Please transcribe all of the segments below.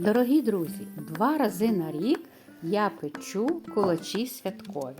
Дорогі друзі, два рази на рік я печу кулачі святкові.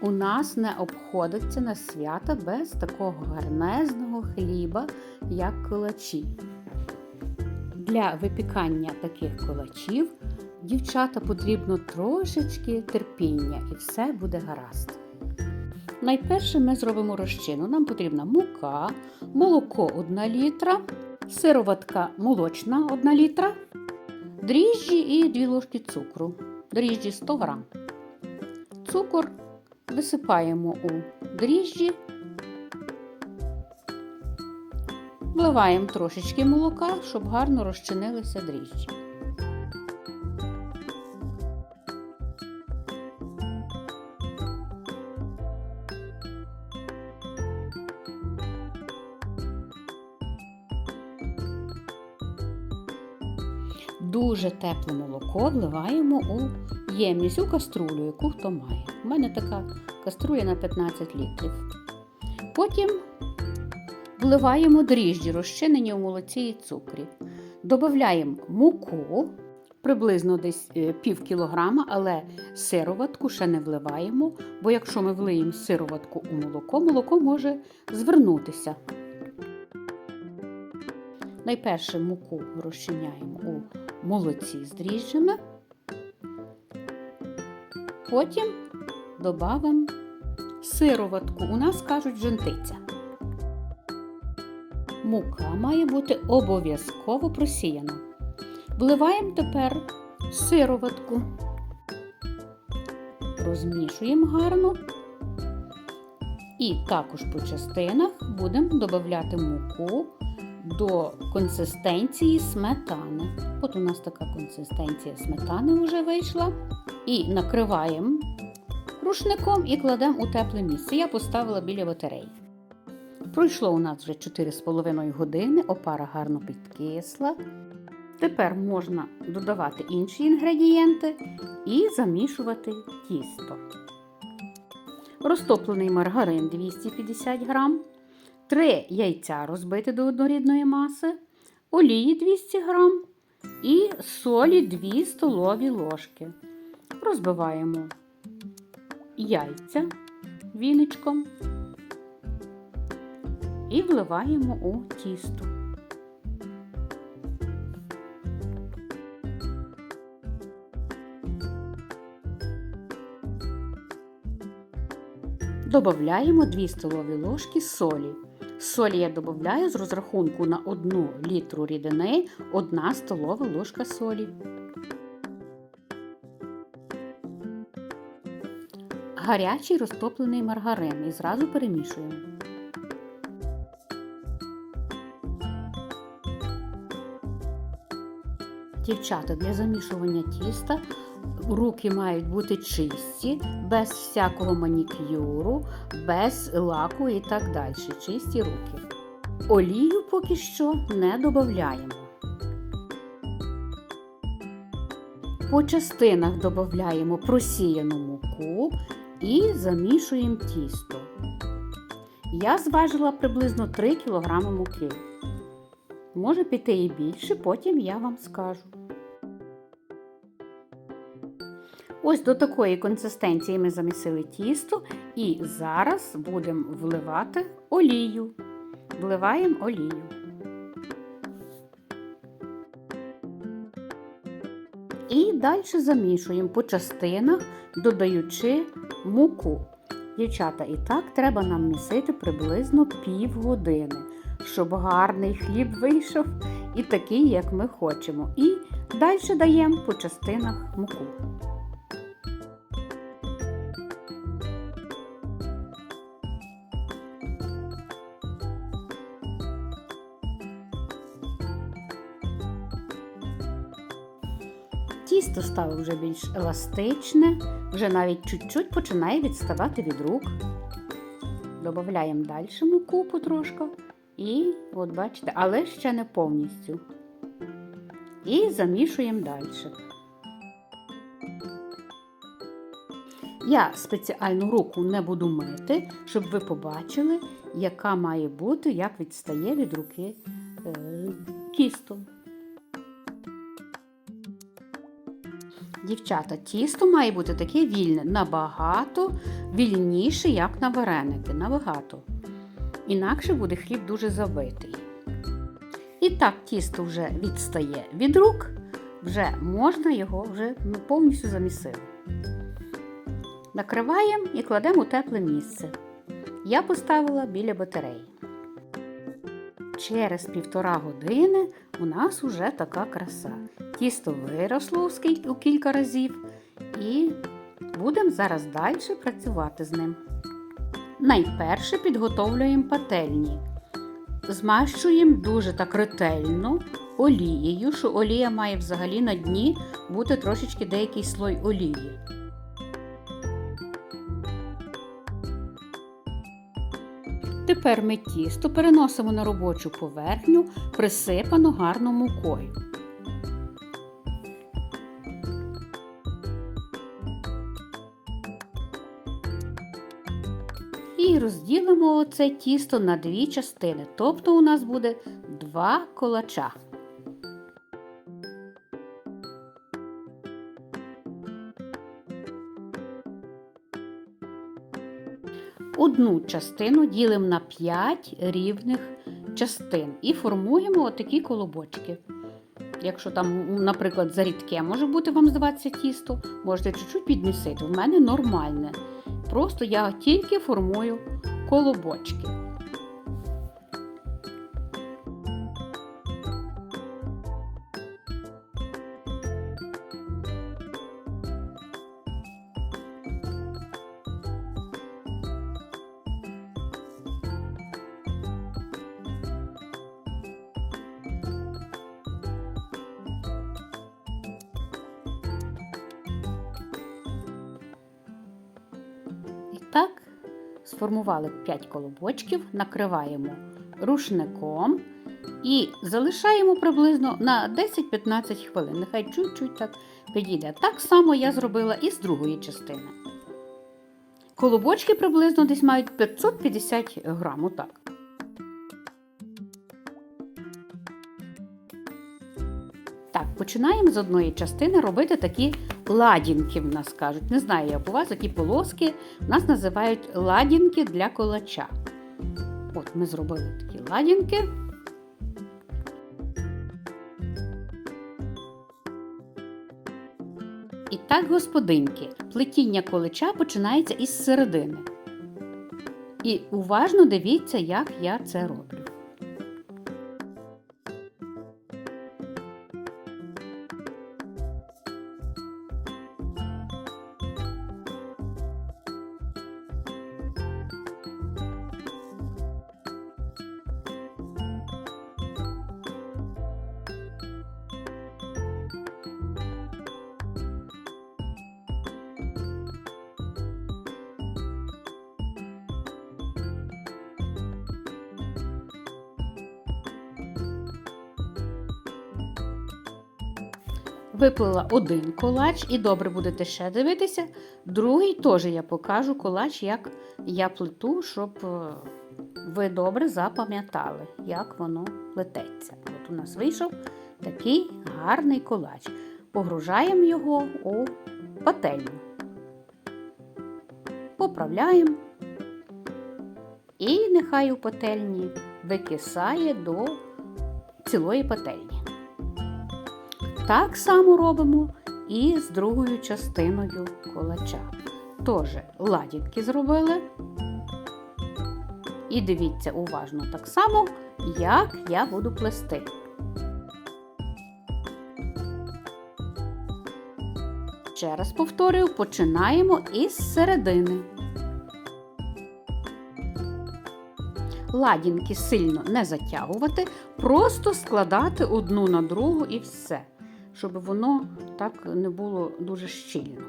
У нас не обходиться на свята без такого гарнезного хліба, як кулачі. Для випікання таких кулачів дівчата потрібно трошечки терпіння і все буде гаразд. Найперше ми зробимо розчину. Нам потрібна мука, молоко 1 літра, сироватка молочна 1 літра, дріжджі і 2 ложки цукру. Дріжджі 100 грам. Цукор висипаємо у дріжджі, вливаємо трошечки молока, щоб гарно розчинилися дріжджі. Дуже тепле молоко вливаємо у ємність, у каструлю, яку хто має. У мене така каструля на 15 літрів. Потім вливаємо дріжджі, розчинені у молоці і цукрі. Додаємо муку, приблизно десь е, пів кілограма, але сироватку ще не вливаємо, бо якщо ми влиємо сироватку у молоко, молоко може звернутися. Найперше муку розчиняємо у молоці з дріжджами. Потім додамо сироватку. У нас кажуть жентиця. Мука має бути обов'язково просіяна. Вливаємо тепер сироватку. Розмішуємо гарно. І також по частинах будемо додати муку до консистенції сметани. От у нас така консистенція сметани вже вийшла. І накриваємо рушником і кладемо у тепле місце. Я поставила біля батареї. Пройшло у нас вже 4,5 години, опара гарно підкисла. Тепер можна додавати інші інгредієнти і замішувати тісто. Розтоплений маргарин 250 грам. 3 яйця розбити до однорідної маси, олії 200 г і солі 2 столові ложки. Розбиваємо яйця віничком і вливаємо у тісто. Додаємо 2 столові ложки солі. Солі я додаю з розрахунку на 1 літру рідини 1 столова ложка солі. Гарячий розтоплений маргарин і зразу перемішуємо. Дівчата для замішування тіста руки мають бути чисті, без всякого манікюру, без лаку і так далі. Чисті руки. Олію поки що не додаємо. По частинах додаємо просіяну муку і замішуємо тісто. Я зважила приблизно 3 кг муки. Може піти і більше, потім я вам скажу. Ось до такої консистенції ми замісили тісто і зараз будемо вливати олію. Вливаємо олію. І далі замішуємо по частинах, додаючи муку. Дівчата, і так треба нам місити приблизно півгодини, щоб гарний хліб вийшов і такий, як ми хочемо. І далі даємо по частинах муку. Тісто стало вже більш еластичне, вже навіть чуть-чуть починає відставати від рук. Додаємо далі муку потрошку. І, от бачите, але ще не повністю. І замішуємо далі. Я спеціальну руку не буду мити, щоб ви побачили, яка має бути, як відстає від руки е, тісто. Дівчата, тісто має бути таке вільне, набагато вільніше, як на вареники. Набагато. Інакше буде хліб дуже забитий. І так тісто вже відстає від рук, вже можна його вже ну, повністю замісити. Накриваємо і кладемо у тепле місце. Я поставила біля батареї. Через півтора години у нас уже така краса. Тісто виросло у кілька разів і будемо зараз далі працювати з ним. Найперше підготовлюємо пательні. Змащуємо дуже так ретельно олією, що олія має взагалі на дні бути трошечки деякий слой олії. Тепер ми тісто переносимо на робочу поверхню, присипану гарно мукою. І розділимо це тісто на дві частини, тобто у нас буде два колача. Одну частину ділимо на 5 рівних частин і формуємо отакі колобочки. Якщо там, наприклад, зарідке може бути вам здаватися тісто, можете чуть-чуть підмісити. В мене нормальне. Просто я тільки формую колобочки. Так, сформували 5 колобочків, накриваємо рушником і залишаємо приблизно на 10-15 хвилин. Нехай чуть-чуть так підійде. Так само я зробила і з другої частини. Колобочки приблизно десь мають 550 грам, отак. Так, починаємо з одної частини робити такі ладінки, в нас кажуть. Не знаю, як у вас такі полоски в нас називають ладінки для колача. От ми зробили такі ладінки. І так, господинки, плетіння колича починається із середини. І уважно дивіться, як я це роблю. Виплила один колач і добре будете ще дивитися. Другий теж я покажу колач, як я плету, щоб е, ви добре запам'ятали, як воно плететься. От у нас вийшов такий гарний колач. Погружаємо його у пательню. Поправляємо. І нехай у пательні викисає до цілої пательні. Так само робимо і з другою частиною колача. Тож, ладінки зробили. І дивіться уважно так само, як я буду плести. Ще раз повторюю, починаємо із середини. Ладінки сильно не затягувати, просто складати одну на другу і все щоб воно так не було дуже щільно.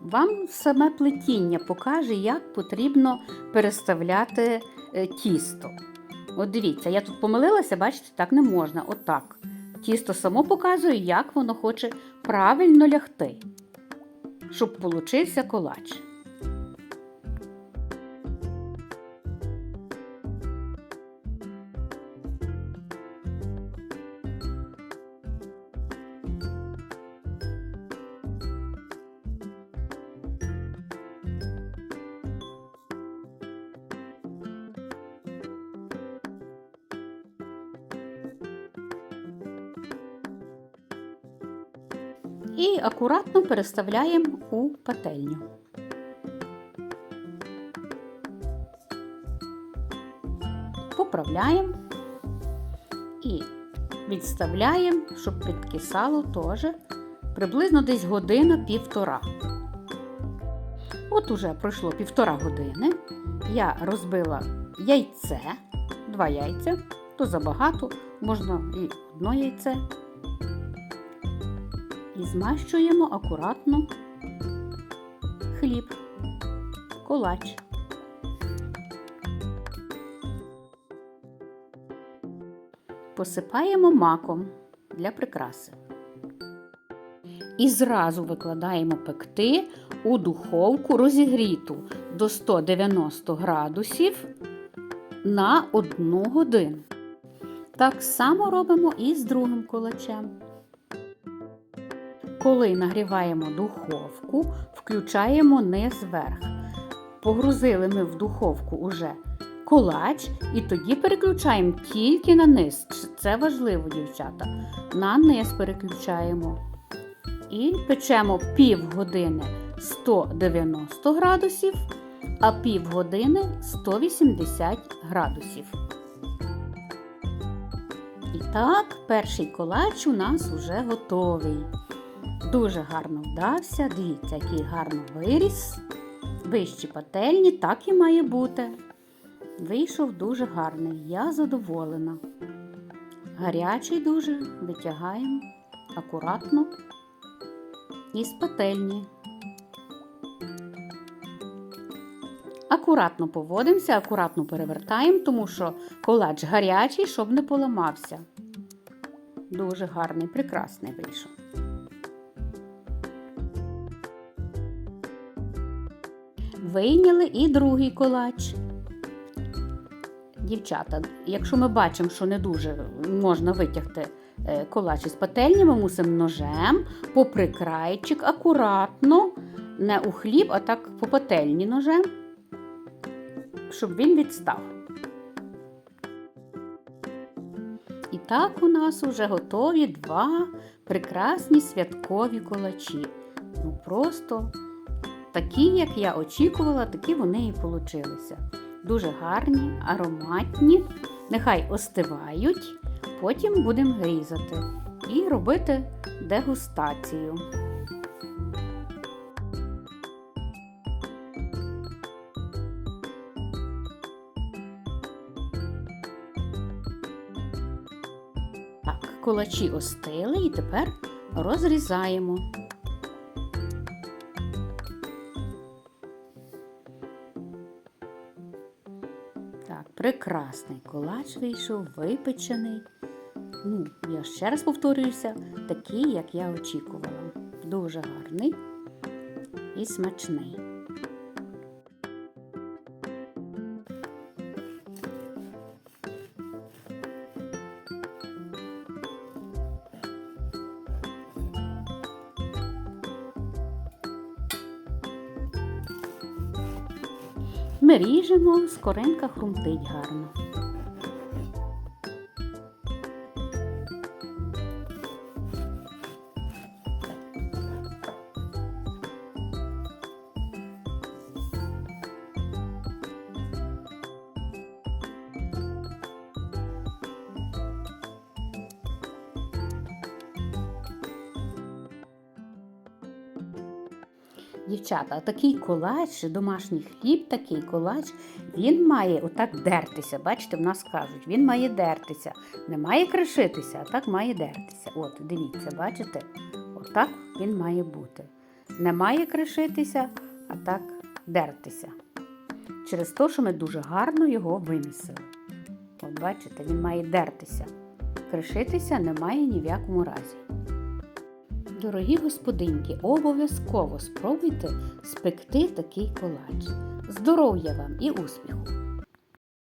Вам саме плетіння покаже, як потрібно переставляти е, тісто. От дивіться, я тут помилилася, бачите, так не можна. Отак. Тісто само показує, як воно хоче правильно лягти, щоб получився колач. І акуратно переставляємо у пательню. Поправляємо і відставляємо, щоб підкисало теж приблизно десь година-півтора. От уже пройшло півтора години. Я розбила яйце, два яйця, то забагато, можна і одно яйце. І змащуємо акуратно хліб, колач. Посипаємо маком для прикраси. І зразу викладаємо пекти у духовку розігріту до 190 градусів на 1 годину. Так само робимо і з другим кулачем. Коли нагріваємо духовку, включаємо низ вверх. Погрузили ми в духовку уже колач, і тоді переключаємо тільки на низ. Це важливо, дівчата. На низ переключаємо. І печемо півгодини 190 градусів, а півгодини 180 градусів. І так, перший колач у нас вже готовий. Дуже гарно вдався. Дивіться, який гарно виріс. Вищі пательні, так і має бути. Вийшов дуже гарний, я задоволена. Гарячий дуже витягаємо акуратно із пательні. Акуратно поводимося, акуратно перевертаємо, тому що колач гарячий, щоб не поламався. Дуже гарний, прекрасний вийшов. Вийняли і другий колач. Дівчата, якщо ми бачимо, що не дуже можна витягти е, колач із пательні, ми мусимо ножем попри крайчик акуратно, не у хліб, а так по пательні ножем, щоб він відстав. І так у нас вже готові два прекрасні святкові колачі. Ну просто такі, як я очікувала, такі вони і получилися. Дуже гарні, ароматні. Нехай остивають, потім будемо різати і робити дегустацію. Так, кулачі остили і тепер розрізаємо. Прекрасний колач вийшов, випечений. Ну, я ще раз повторююся, такий, як я очікувала. Дуже гарний і смачний. Ми ріжемо, скоринка хрумтить гарно. Дівчата, такий колач, домашній хліб, такий колач, він має отак дертися. Бачите, в нас кажуть, він має дертися. Не має кришитися, а так має дертися. От, дивіться, бачите? Отак він має бути. Не має кришитися, а так дертися. Через те, що ми дуже гарно його вимісили. От бачите, він має дертися. Кришитися немає ні в якому разі. Дорогі господинки, обов'язково спробуйте спекти такий колач. Здоров'я вам і успіху!